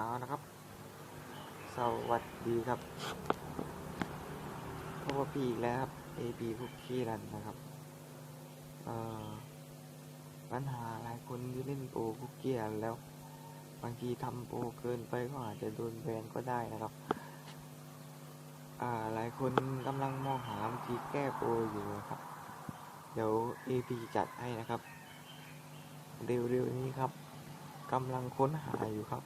เอานะครับ สวัสดีครับพบกับพี่อีกแล้วครับ AB Cookie Run นะครับ เอ่อ ปัญหาหลายคนที่เล่นโปรคุกกี้รันแล้ว บางทีทำโปรเกินไปก็อาจจะโดนแบนก็ได้นะครับ อ่า หลายคนกำลังมองหาวิธีแก้โปรอยู่ครับ เดี๋ยว AP จัดให้นะครับ เร็วๆนี้ครับกำลังค้นหาอยู่ครับ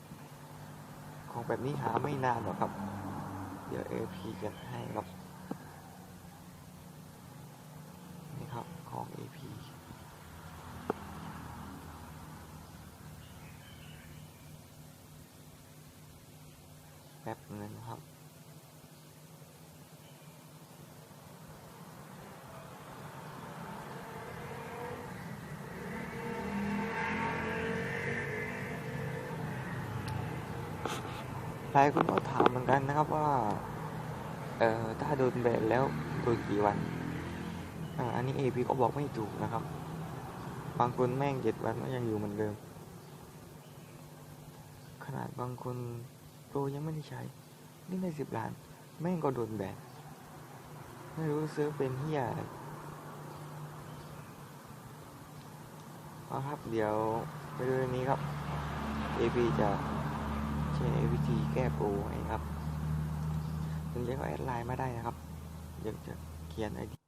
ของแบบนี้หาไม่นานหรอกครับ เดี๋ยว AP จันให้ครับ นี่ครับของเอพีแป๊บนึงครับ หลายคนก็ถามเหมือนกันนะครับว่า เอ่อถ้าโดนแบนแล้วโดนกี่วันอ่าอันนี้เอพีก็บอกไม่ถูกนะครับ บางคนแม่งเจ็ดวันก็ยังอยู่เหมือนเดิม ขนาดบางคนโปรยังไม่ได้ใช้ นี่ในสิบล้าน แม่งก็โดนแบนไม่รู้ซื้อเป็นเฮียอะไรเอาครับ เดี๋ยวไปดูเรื่อันนี้ครับ AP จะ ใช้วิธีแก้ปูนะครับถึงจก็แอดไลน์มาได้นะครับอยากจะเขียนไอ